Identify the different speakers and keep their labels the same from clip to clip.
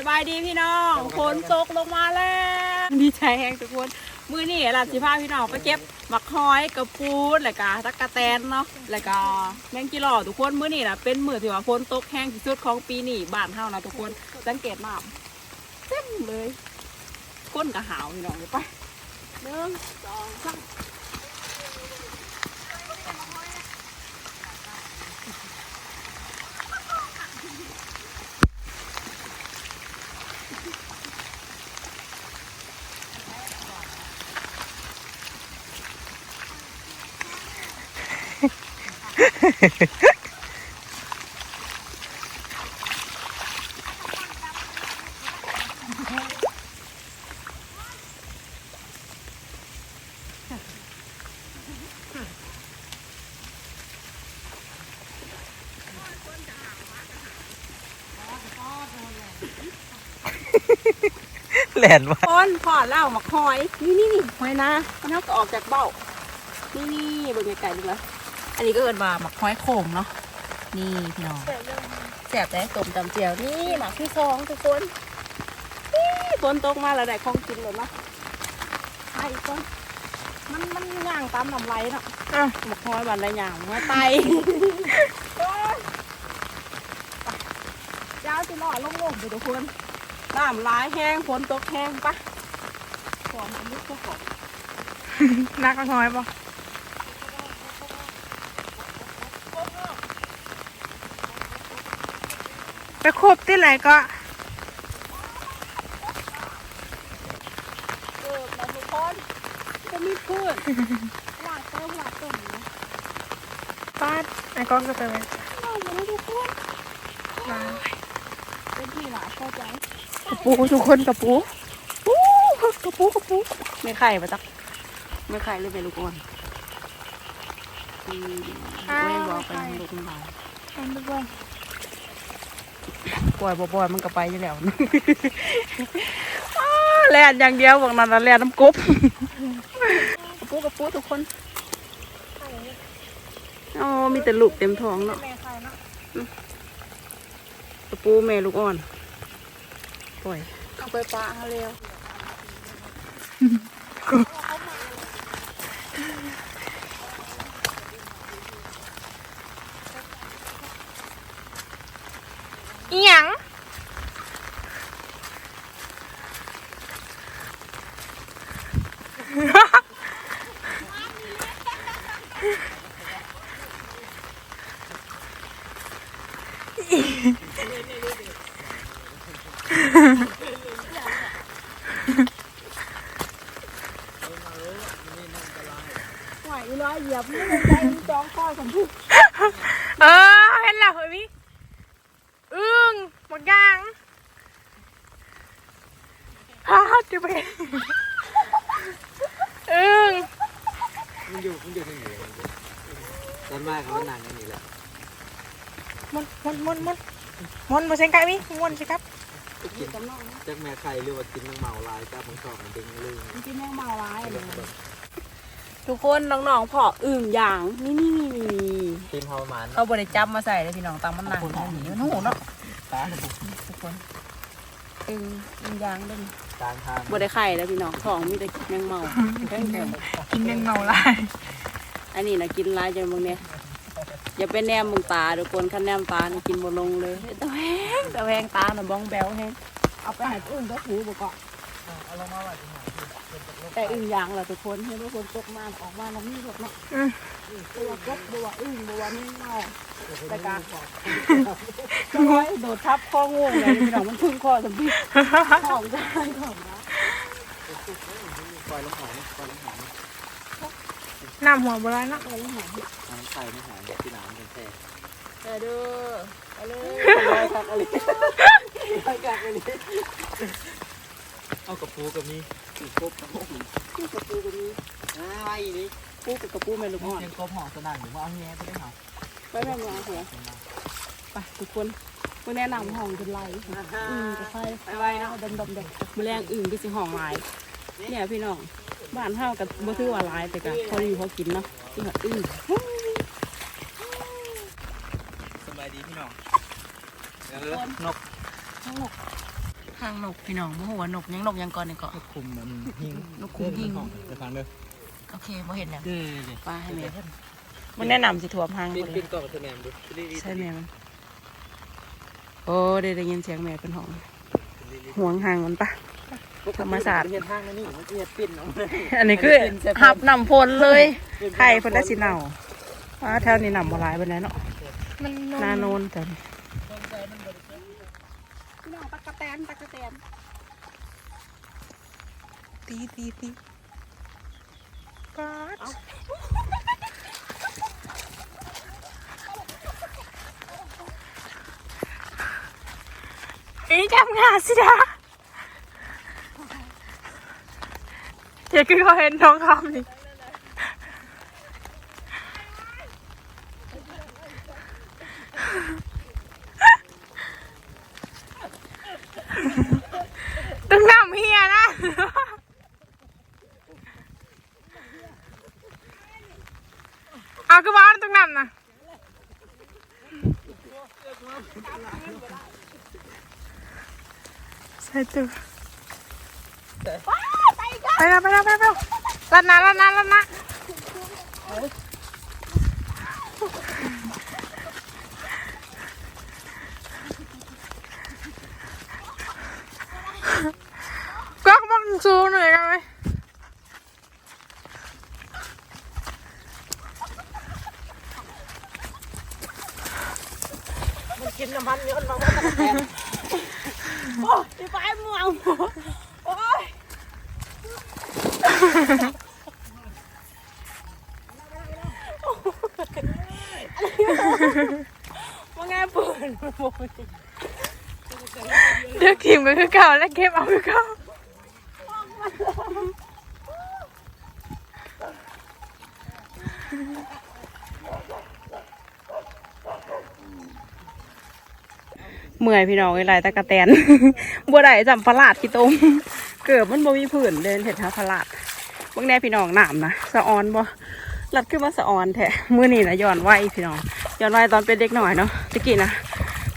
Speaker 1: สบายดีพี่น้องฝนตกลงมาแล้วดีใจแฮงทุกคนมือนี่หลับสิพาพี่น้องไปเก็บหมักฮอยกระปูดแล้วก็ตะกะแตนเนาะแล้วก็แมงจีรอทุกคนมือนี่นะเป็นมือที่ว่าฝนตกแห้งที่สุดของปีนี้บ้านเฮานะทุกคนสังเกตน้ำเต็มเลยก้นกระหาวพี่น้องเดี๋ยไปหนึ่งสองสาม
Speaker 2: แหลนมา
Speaker 1: คนพอเล่ามักหอย นี่นี่นี่หอยนะมันเท่ากับออกจากเบ้า นี่นี่เบิ่ไกลๆดูละ อันนี้ก็เอินว่าหมักห้อยโข่งเนาะนี่พี่น้องแสบได้ต้มตำเจียวนี่หมักที่ซองทุกคนนี่ฝนตกมาแล้วได้ของกินเลยเนาะไอ้คนมันมันย่างตามน้ำไหลเนาะอะหมักห้อยบานไรย่างหอยไตเจ้าสิรอลงๆไปทุกคนน้ำลายแห้งฝนตกแห้งปะขอมันลุกก็ขอม
Speaker 3: นักน้อยปะ ไปครบที่ไหนก็
Speaker 1: เกิดมาทุกคนก็มีพืชหลากเติมหลากเติมนะ
Speaker 3: ป้าไอ้กล้องจะไปไหม
Speaker 1: เอามาแล้ทุกคน
Speaker 3: มา
Speaker 1: เป็นที่หลาเข้าใจ
Speaker 3: กระปูทุกคนกระปูปูกระปูกระปู
Speaker 1: ไม่ไข่ปะจ๊ะไม่ไข่เลยเป็นลูกอ่อนอืมไม่บอกไปลูกมันเบา
Speaker 3: ทำทุกคน
Speaker 1: ปล่อยบ่ปล่อยมันก็ไปอยู่แล้วแล่นอย่างเดียวบอกนั่นน่ะแล่นน้ำกบกระปูกระปูทุกคนอ๋อมีแต่ลูกเต็มท้องเนาะ
Speaker 3: แม่ใครเนาะ
Speaker 1: กระปูแม่ลูกอ่อน ปล่อยเอาไปปลาเขาเร็ว
Speaker 3: อีหยังไหวร้อยเหยียบไม่ได้ใจมีจองคอสมพูเออเห็นแล้วเฮ้ยพี่อึ้ งหมดยางฮ่าเดี๋ยวไปอึ้ง
Speaker 2: มันอยู่มันอยู่ที่ไหนตอนมากมันนานกันนี่แหละ
Speaker 3: มันมันมันมันมันมาเซ็งไก่มิมันสิครับ
Speaker 2: กินจากแม่ไข่หรือว่ากินน้ำเมาลายจ้าผมชอบมันดึงเลย
Speaker 1: กินแมงเมาร้ายทุกคนน้องๆพออึ่งอย่างนี่นี่นี่นี่
Speaker 2: ทีมเฮามัน
Speaker 1: เขาบริจับมาใส่เลยพี่น้องตามมันหนังมันหนีมันหูเนาะ
Speaker 2: ตา
Speaker 1: ทุกคนอึ่งอึ่งอย่างเด่น
Speaker 2: กลางทาง
Speaker 1: บริไข่แล้วพี่น้องท้องมีแต่แมงเมาแข็ง
Speaker 3: กินยังเมาลาย
Speaker 1: ๆอันนี้นะกินร้ายจังมึงเนี่ยอย่าไปแนมมึงตาทุกคนคันแนมตานี่กินบ่ลงเลยตะแหงตะแหงตาน่ะบ้องแบวแฮงเอาไปใหาอึ่งตัวหูบ่เก แต่อึ่งยางแหละทุกคนเห็นว่าคนตกมาออกมาแล้วมีแบบเนาะตัวกบตัวอึ่งตัวนี่เนาแต่กาน้อยโดดทับข้องูเลยพี่น้องมันพึ่งคอสมบีของได้ของได้
Speaker 2: ปล่อยลงหายปล่อยลงหาย
Speaker 3: น้ำหัวโบราณเนาะ
Speaker 1: ไปเลยหา
Speaker 2: น้ำไข่ไม่หายที่น้ำเป็นแท้
Speaker 1: เออเด้อไปเลยลอยกักอะไรลอยกักอะไร
Speaker 2: เอากระปูกับมีกบกระปู
Speaker 1: คู่กับปูกับนี้
Speaker 2: อ่าไว้นี่
Speaker 1: คู่กับกระปูแม่ลูกอ่อน
Speaker 2: ยังกบห่อสนั่นหรือว่าเอาแง่ไปได้เหรอ
Speaker 1: ไปแม่ยาหัวไปทุกคนมื่อแนะนำห้องเป็นไรอึ่งกับไฟไปไว้เนาะดมดมเด็กมือแรงอึ่งก็สิห้องลายเนี่ยพี่น้องบ้านเฮากับบ่ถือว่าหลายแต่ก็พออยู่พอกินเนาะที่หัดอึ้ง
Speaker 2: สบายดีพี่น้องเออนก
Speaker 1: ทั้ง หมดหางนกพี่น้องบ่ฮู้ว่านกยังนกยังก่อนนี่ก็
Speaker 2: คุมมันหิง
Speaker 1: นกคุมหิ้ง
Speaker 2: ไปฟังเด้อ
Speaker 1: โอเคบ่เห็นแล้ว
Speaker 2: เด้อ
Speaker 1: ปลาให้แม่มันแนะนำสิถ่วมหาง
Speaker 2: ปิ
Speaker 1: บ่
Speaker 2: น
Speaker 1: เล
Speaker 2: ปิ
Speaker 1: ย
Speaker 2: นกล่องคะแนนดู
Speaker 1: ใช่แม่มันโอ้ได้ได้ยินเสียงแม่เป็นห้องห่วงหางมันปะ ธรรมศาสตร์
Speaker 2: เห็นทางนั่นนี่มันเอียดปิ้นออกมา
Speaker 1: อันนี้คือหับนำพลเลยไข่เพิ่นได้สิเน่าว่าแถวนี้นำบ่หลายปานใดเนาะ
Speaker 3: มัน
Speaker 1: นาโนนแต่
Speaker 3: พี่น้องตะกะแต นตะกะแตน
Speaker 1: ตีตีตีปาด
Speaker 3: อีจำงาสิดาเดี๋ยวคือเขาเห็นน้องคำนี่ 24 Bay ra,
Speaker 1: bay ra, bay ra. Lăn nà, lăn nà, lăn nà Các băng xuống này các ơi Mình kiếm làm ăn nhớ mà โอ้ยไปม่วงโอ้ยว่าไงปืนมันโมย
Speaker 3: เลือกทีมก็คือเก่าและเก็บเอาคือเก่า
Speaker 1: เมื่อยพี่น้องไอ้ลายตะกะแตนบัวได้จำปลาดขี้ตมเกือบมันบ่มีผื่นเดินเห็ดหาปลาดบางแน่พี่น้องหน้ำนะสะออนบ่หลัดขึ้นมาสะออนแท้มือนี้นะย้อนไว้พี่น้องย้อนไว้ตอนเป็นเด็กหน่อยเนาะตะกี้นะ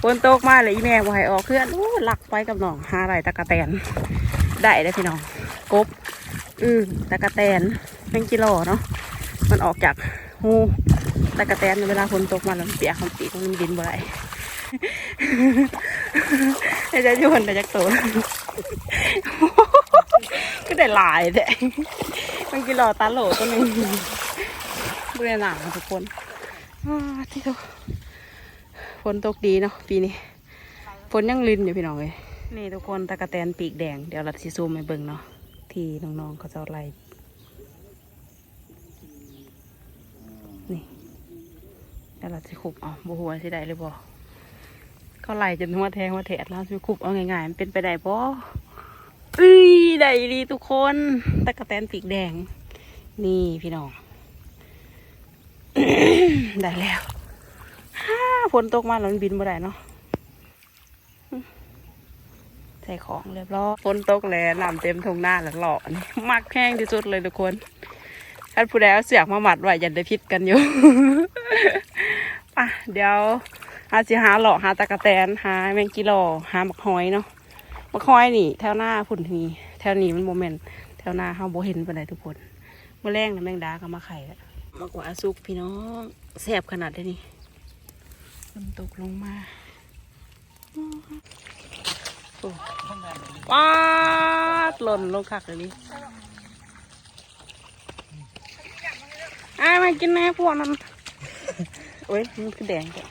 Speaker 1: ฝนตกมาเลยแม่บ่ให้ออกเพื่อนโอ้หลักไปกับน้องหาไรตะกะแตนได้ได้อพี่น้องกบอือตะกะแตนเป็นกิโลเนาะมันออกจากหูตะกะแตนเวลาฝนตกมาแล้วเปียกมันปีกมันบินบ่ได้ไอ้เจะยวนแต่จักตัวก็ได้หลายแต่มันกิโลตาโหลตัวนึงเบื่อหนังทุกคนที่ตัวฝนตกดีเนาะปีนี้ฝนยังลินอยู่พี่น้องเลยนี่ทุกคนตะกะแตนปีกแดงเดี๋ยวเราสิซูมให้เบิ่งเนาะที่น้องๆเขาจะไล่นี่เดี๋ยวเราสิขุบเอบัหัวสิได้หรือบ่ เขาไล่จนหัวแทงหัวแถดแล้วคุบเอาง่ายๆมันเป็นไปได้ปะเอ้ยได้ดีทุกคนตะกะแตนปีกแดง นี่พี่น้อง ได้แล้วฮ่าฝนตกมาแล้วมันบินมาได้เนาะใส่ของเรียบร้อยฝนตกแล้วน้ำเต็มทงหน้าแล้วหล่อนี่มักแห้งที่สุดเลยทุกคนท่านผู้ใดเอาเสียกมาหมัดไว้ยันได้พิษกันอยู่อะเดี๋ยว หาสิหาหล่อหาตะกะแตนหาแมงกิโลหาหมักหอยเนาะหมักหอยนี่ แถวหน้าพุ่นมีแถวนี้มันโมเมนแถวหน้าเฮาโบเห็นปานใดทุกคนเมื่อแรงนะแมงดาก็มาไข่แล้วมากกว่าสุกพี่น้องแสบขนาดได้นี่มันตกลงมาว้าดหล่นลงคักเลยนี่อ้ามากินแม่พวกนั้นโอ้ยมันคือแดงจ้ะ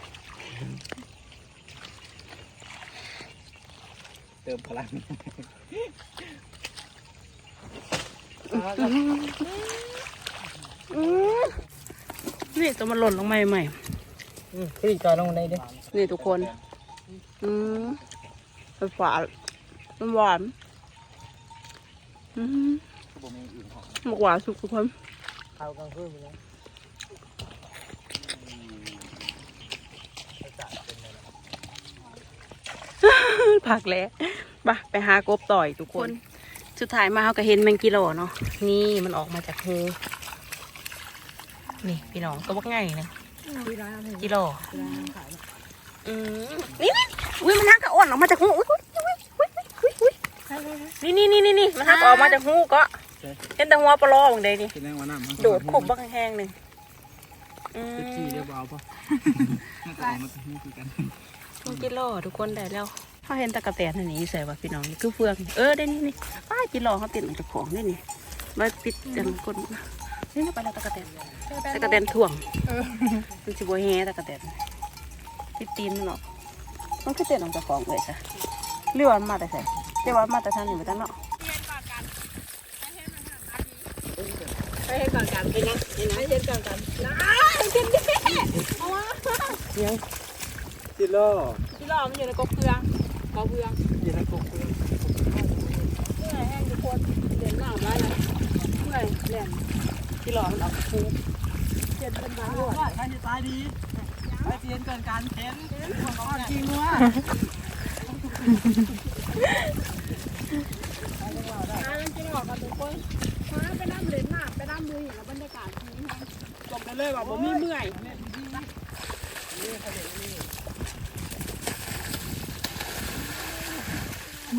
Speaker 2: เติมพลัง
Speaker 1: อืมนี่ตัวมันหล่นลงมาใหม่
Speaker 2: ขึ้นจอลงในดิ
Speaker 1: ๆนี่ทุกคน อืมมันหวานมันหวานอืมมันหวานสุกทุกคน
Speaker 2: เข้ากลางคืนไปแล้ว
Speaker 1: ผักแล้วไปไปหากบต่อยทุกคน สุดท้ายมาเขาก็เห็นแมงกิโลเนาะ นี่มันออกมาจากหูนี่พี่น้องตัวบักง่ายนะกิโลอืมนี่นี่อุ้ยมันน่ากระอ่อนออกมาจากหูอุ้ยอุ้ยอุ้ยอุ้ยอุ้ยนี่นี่นี่นี่นี่มันฮักออกมาจากหูก็เห็นแต่หัวปลอบังเดนี่
Speaker 2: กินแรงว่าน้ำ
Speaker 1: โดดขุบบักแห้งๆหนึ่งอืม
Speaker 2: ขี้เรียบเอาปะน่าจะออกมาเป็นหูคือกัน
Speaker 1: ทุกกิโลทุกคนได้แล้ว เขาเห็นตะกะแตนอันนี้ใส่ว่าพี่น้องนี่คือเฟือง เออได้นี่นี่ป้ายกิโลเขาติดออกจากของได้นี่ร้อยปิดกันก้นนี่ไปแล้วตะกะแตนตะกะแตนถ่วงมันสิบัวแฮตะกะแตนติดตีนมันหรอกมันคือเต้นออกจากของเลยจ้ะเรือมันมาแต่ใส่เจ้าว่ามาแต่ทางนี้มาตั้งเนาะไปเห็นก่อนกันเป็นยังเป็นยังเห็นก่อนกันนะเห็นดิเอาวะ
Speaker 2: ยังจิโร่
Speaker 1: ที่รอมันอยู่ในกบเพือ กบเพือง
Speaker 2: ยีนักกบ
Speaker 1: เมื่อยแห้งทุกคนเด่นหน้าได้เลยเมื่อยเล่นที่รอมันออกฟูเจ็ดเป็นบ้า
Speaker 2: ว่าใครจะตายดีไปเตียนเกินการเห็นของเขาจริงว่า
Speaker 3: หาเรื่องกินอกกันทุกคนมาไปน้ำเหลนหน้าไปน้ำมือแล้วบรรยากาศดีแฮง
Speaker 1: บอกกันเลยว่าผมมีเมื่อย
Speaker 3: เอ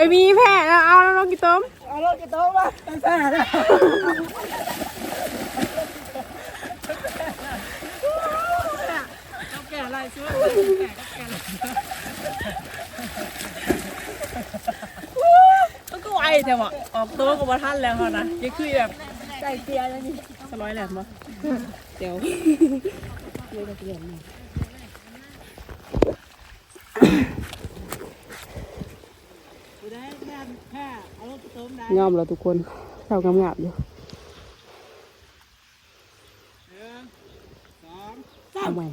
Speaker 3: ้ยมีแผ่แล้วเอาแล้วเรากี่ต้ม
Speaker 2: เอารถกี่โต๊ะมาตั้งแต่แล้วแก่อะไรช่วยแก่ก็แก่
Speaker 1: มันก็ไว แต่ว่าออกตัวกับท่านแล้วเขานะยังคือแบบใจเตียแล้วนี่สร้อยแหลมปะเดี๋ยวเดี๋ยวจะเปลี่ยนหน่อยยอมแล้วทุกคนเท่ากำงับอยู่
Speaker 2: สอง
Speaker 1: เอาใหม่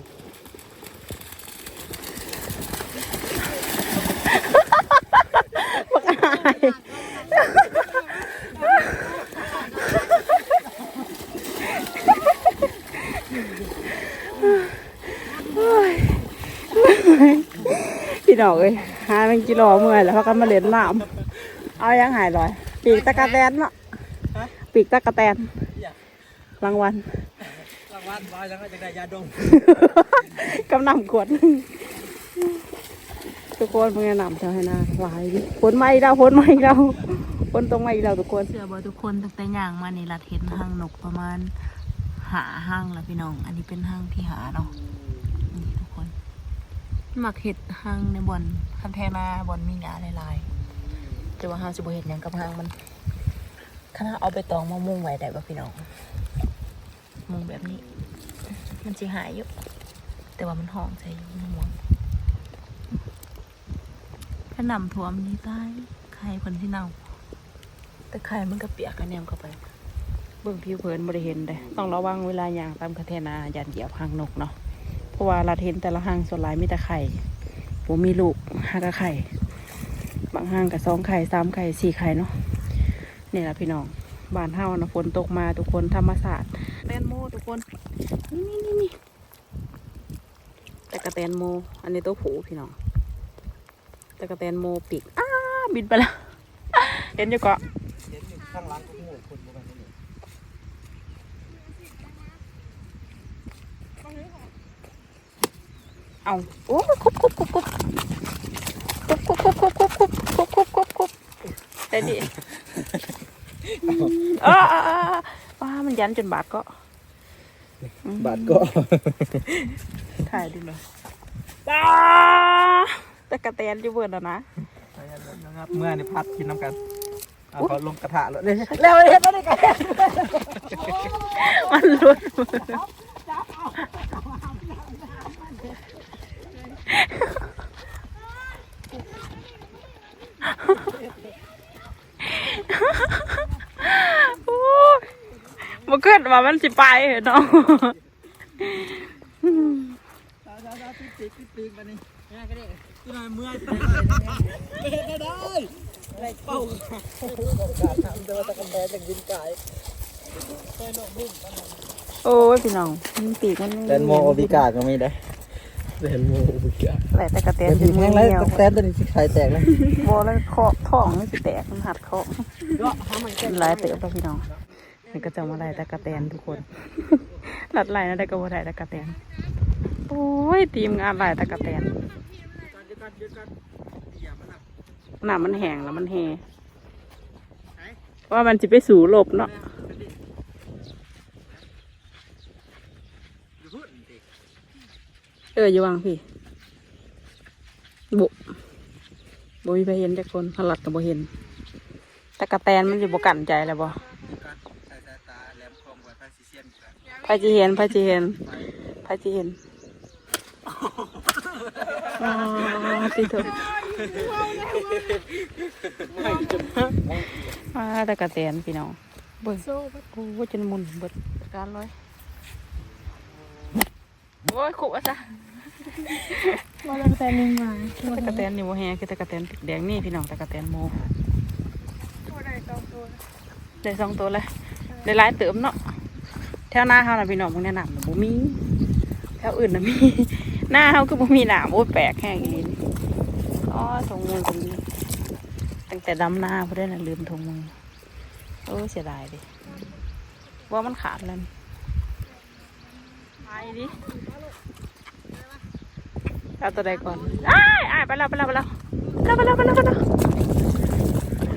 Speaker 1: พี่น้องเอ้ยหาเป็นกิโลเมื่อยแล้วเขาก็มาเล่นน้ำเอายังหายลอย ปีกตะกะแตนเนาะปีกตะกะแตนรางวัล
Speaker 2: รางวัลบอยแล้วก็จะได้ยาดม
Speaker 1: กำนำขวดทุกคนเพื่อนนำเท่าให้นาหวายดิฝนมาอีกแล้วฝนมาอีกแล้วฝนตรงมาอีกแล้วทุกคนเสือบอทุกคนตั้งแต่ย่างมานี่ลัดเห็นห้างนกประมาณหาห้างแล้วพี่น้อง อันนี้เป็นห้างที่หาเนาะนี่ทุกคน หมักเห็ดห้างในบอนคันแทนาบอนมีหยาหลายๆแต่ว่าห้างสิบเห็ดยังกับหางมันคณะเอาไปตองมามุงไว้ได้ป่ะพี่น้อง มุงแบบนี้ มันสิหายอยู่ แต่ว่ามันหอมใจอยู่มันห่วงถ้าน้ำท่วมนี่ตายไข่คนที่เน่า แต่ไข่มันก็เปียกกันแนมเข้าไป เบื้องผิวเผินบริเห็นเลยต้องระวังเวลาอย่างตามคาเทนายันเหยียบหางนกเนาะ ราะว่าเราเห็นแต่ละห้างส่วนหลายมีแต่ไข่ผมมีลูกห้ากะไข่ บางห้างกับสองไข่สามไข่สี่ไข่เนาะนี่แหละพี่น้องบานเฮานะฝนตกมาทุกคนธรรมศาสตร์แตนโมทุกคนนี่นี่นี่นี่ตะกะแตนโม อันนี้ตัวผูพี่น้องตะกะแตนโมปีกอ้าบินไปแล้วเห็นอยู่เกาะ
Speaker 2: เห็นอยู่ข้างหล่างทุกหมู่คนบุกันนี่
Speaker 1: เอาโอ้คุบคุบคุบคุบคุบคุบคุบคุบคุบคุบคุบคุบคุบคุบได้ดิเออเออเออว้ามันยันจนบาดก็
Speaker 2: บาดก็
Speaker 1: ถ่ายดูหน่อยตาตะกะแตนอยู่เบิร์นแล้วนะ
Speaker 2: นะครับเมื่อนี่พัดกินน้ำกันเอาเขาลงกระทะแล้วเนี่ย
Speaker 1: แล้วเห็นแล้วได้ไงมันหลุด มือโอ้ยบ่เกิดว่ามันสิไปเหรอนาะ
Speaker 2: ติ๊กติ๊กติ๊กติ๊กมานี่ง่ายก็ได้ที่นายเมื่อยไปได้ได้ได้เป้าการทำเดินตะกันแดนอย่างยินกายโดนบุ้ง
Speaker 1: โอ้ยพี่น้องมันปีกมัน
Speaker 2: แตนโมโอบิกาก็ไมีได้ แตนโมโอบิกา
Speaker 1: แหละแต่กระแต
Speaker 2: แต
Speaker 1: น
Speaker 2: น
Speaker 1: ถึ
Speaker 2: ถึ
Speaker 1: ง
Speaker 2: ง
Speaker 1: มื
Speaker 2: แห้
Speaker 1: อง
Speaker 2: แล้ว
Speaker 1: เดียว
Speaker 2: แตนตัวนี้สิไข่แตกเลย
Speaker 1: บอแล้วเคาะท้องมันสิแตกมันหัดเคาะเป็นหลายเติบแล้วพี่น้องนี่ก็จะมาไล่ตะกะแตนทุกคนหลัดไล่นะได้ก็บ่ได้ตะกะแตนโอ้ยทีมงานไล่ตะกะแตนหน้ามันแห้งแล้วมันแหว่ามันจะไปสู่ลบเนาะเอออยู่วังพี่บุบ่มีไปเห็นจักคนพลัดก็บ่เห็นตะกะแตนมันอยู่บกันใจแล้วบ่
Speaker 2: ใส่สายตาแหลมคมกว่าไฟซิเซียนกัน
Speaker 1: พาจีเห็นพาจีเห็นพาจีเห็นติดถอะมาตะกะแตนพี่น้องเบิ่ง
Speaker 3: โอ้
Speaker 1: จนมุนเบิดการเลยโอ้ยขุอะจ้ะ
Speaker 3: บ่แล้วแต่นึงมา
Speaker 1: ตะกะแตนนี่โมแฮคือตะกะแตนแดงนี่พี่น้องตะกะแตนโม่
Speaker 3: ได้สองตัว
Speaker 1: ได้สองตัวเลยได้หลายเติมเนาะแถวหน้าเฮาน่ะพี่น้องพวกนี้น้ำน่ะบ่มีแถวอื่นน่ะมีหน้าเฮาคือบ่มีน้ำโอ้แปลกแห้งอีนอ๋อทงมือตรงนี้ตั้งแต่ดำหน้าเพอได้น่ะลืมทงมือโอ้เสียดายดิว่ามันขาดแล้วไปดิ เอาตัวใดก่อนอ้ายอ้ายไปแล้วไปแล้วไปแล้วไปแล้วไปแล้วไปแล้วไปแล้วไปแล้ว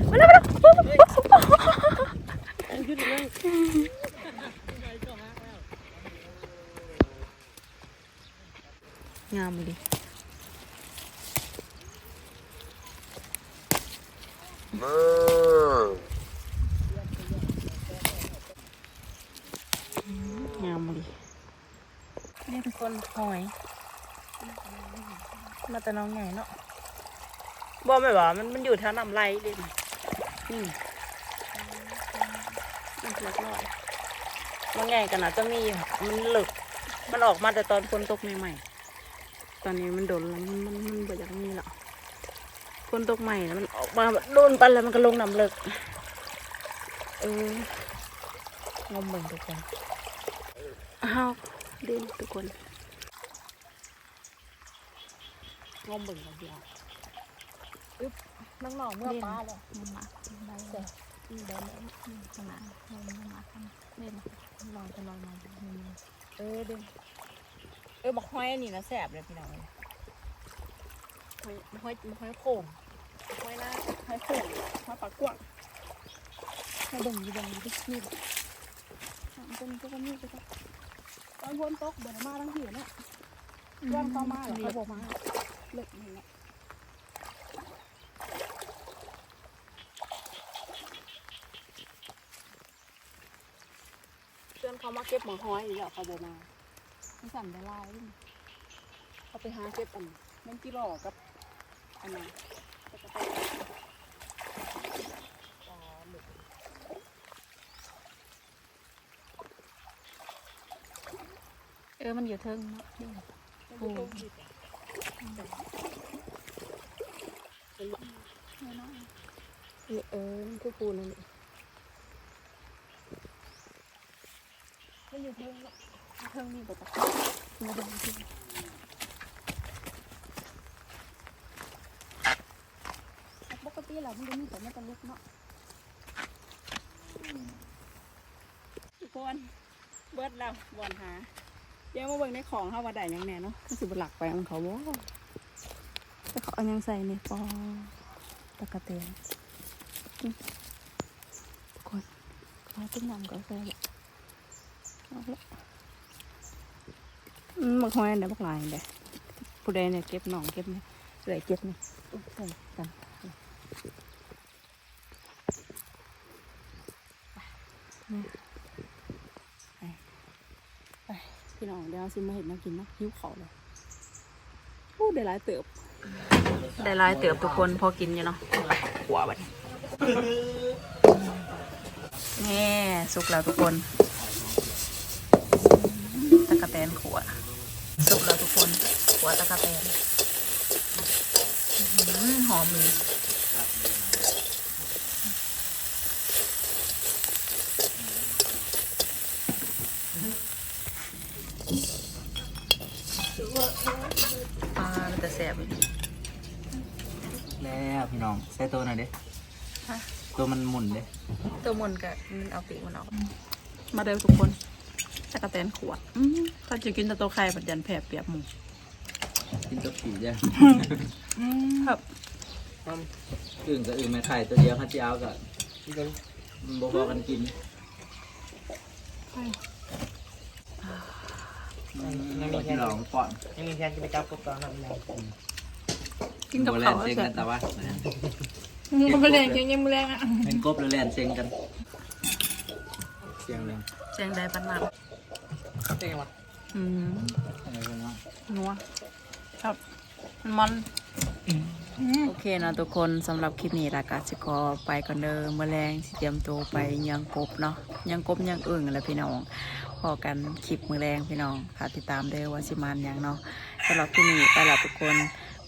Speaker 1: ไปแล้วไปแล้วงามดิงามดินี่ทุกคนหอย มา แต่น้องใหญ่เนาะบอกไม่ว่ามันมันอยู่แถวน้ำไหลเลยนะนี่มันเล็กน้อยบางใหญ่กันนะจะมีอยู่มันเหลึก มันออกมาแต่ตอนฝนตกใหม่ๆตอนนี้มันโดนแล้วมันมันมันบ่อยากมีแล้วฝนตกใหม่แล้วมันออกมาโดนไปแล้วมันก็ลงน้ำเลิกเอองมเบิ่งทุกคนอ้าวดินทุกคน งมเบิ่งกันเดียวอึ๊บน้องๆเมื่อป้าเลยมันมาได้เลยได้เลยขนาดมันมาทำเล่นลองจะลองมาเออเดินเออบอกห้อยอันนี้นะแสบเลยพี่น้องห้อยห้อยห้อยโข่งห้อยหน้าห้อยโข่งห้อยปากกว้างมาเบิ่งอยู่เบิ่งอยู่ดินี่บ่มันเป็นก็มีก็ตอนฝนตกบ่ได้มาทั้งหิวเนี่ยย้อนเข้ามาหรอเขาบอกมา เลิกนี่แหละเพื่อนเขามาเก็บหมอห้อยอยู่แล้วเขาบอกมาไมันสั่นได้ลายนี่เอาไปหาเก็บอันแม่นกี่หลอกับอันนั้นแล้วก็ไปเออ มันอยู่เทิงเนาะนี่ โอ้เออเออมันคือปูนั่นเองมันอยู่เทิงเนาะเทิงนี่ก็ตะมาดูสิปกติแล้วมันจะมีแต่ไม่ตะลุกเนาะทุกคนเบิดแล้วบอนหาเดี๋ยวมาเบิ่งในของเขาว่าได้ยังแน่เนาะมันสิบหลักไปมันเขาบ่แต่เขา เอาหยังใส่ในปอตะกะเตียนทุกคนเขาต้มยำก็ใส่ละเอาละอืมบักหอยเดี๋ยวบักลายเดี๋ยวผู้ใดเนี่ยเก็บหนองเก็บเนี่ยเหลือเก็บเนี่ยอุ๊ยใส่กันไปไปพี่น้องเดี๋ยวซิมาเห็ดมากินเนาะหิวเขาเลยพูดได้หลายเติบ ได้ลายเติบทุกคนพอกินอยู่เนาะหัวบัดนี้แน่สุกแล้วทุกคนตะกะแตนขวดสุกแล้วทุกคนขวดตะกะแตนหอหอมเลย
Speaker 2: พี่น้องใส่ตัวหน่อยเด้
Speaker 1: ฮะ
Speaker 2: ตัวมันหมุนเด้
Speaker 1: ตัวมนกับมันเอาปีกมันออก มาเร็วทุกคนตะกะแตนขวดอืมถ้าจะกินแต่ตัวไข่ปัดยันแผ่เปียกหมู
Speaker 2: กินตัวผีจ้ะ
Speaker 1: ครับ
Speaker 2: อื่นกับอื่นไม่ไข่ตัวเดียวข้าเจ้ากับมันบ่พอกันกินยังมีที่ลองก่อน
Speaker 4: ยังมีแทนจะไปจับกบตอนนั้นมอง
Speaker 1: กินกับ
Speaker 2: โบแล
Speaker 1: เขา
Speaker 2: น
Speaker 1: ว
Speaker 2: เซ็ง
Speaker 1: เสร็
Speaker 2: กั
Speaker 1: จ
Speaker 2: นแต่ว่า
Speaker 3: มันเป็นแรงยังยังมือแรงอะ
Speaker 2: เป็นกบหรือแลนเซ็งกันเสียงเลย
Speaker 1: แจงได้ปันหนัก
Speaker 4: เจ๊งวะ
Speaker 1: อืม
Speaker 2: อะไรกันวะ
Speaker 1: นัวครับมันมันโอเคเนาะทุกคนสำหรับคลิปนี้ละกาสิขอไปก่อนเดิมเมื่อแรงสิเตรียมตัวไปยังกบเนาะยังกบยังอึ่งแหละพี่น้องพอกันคลิปมือแรงพี่น้องค่ะติดตามเด้อว่าสิมานหยังเนาะสำหรับคลิปนี้ไปละทุกคน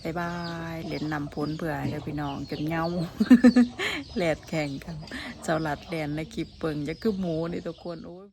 Speaker 1: บายบายเล่นนำพ้นเผื่อเด้อพี่น้องจนเงาแหลดแข่งกันเจ้าหลัดแลนในคลิปเปิงจะคือหมูนี่ทุกคนโอ้ย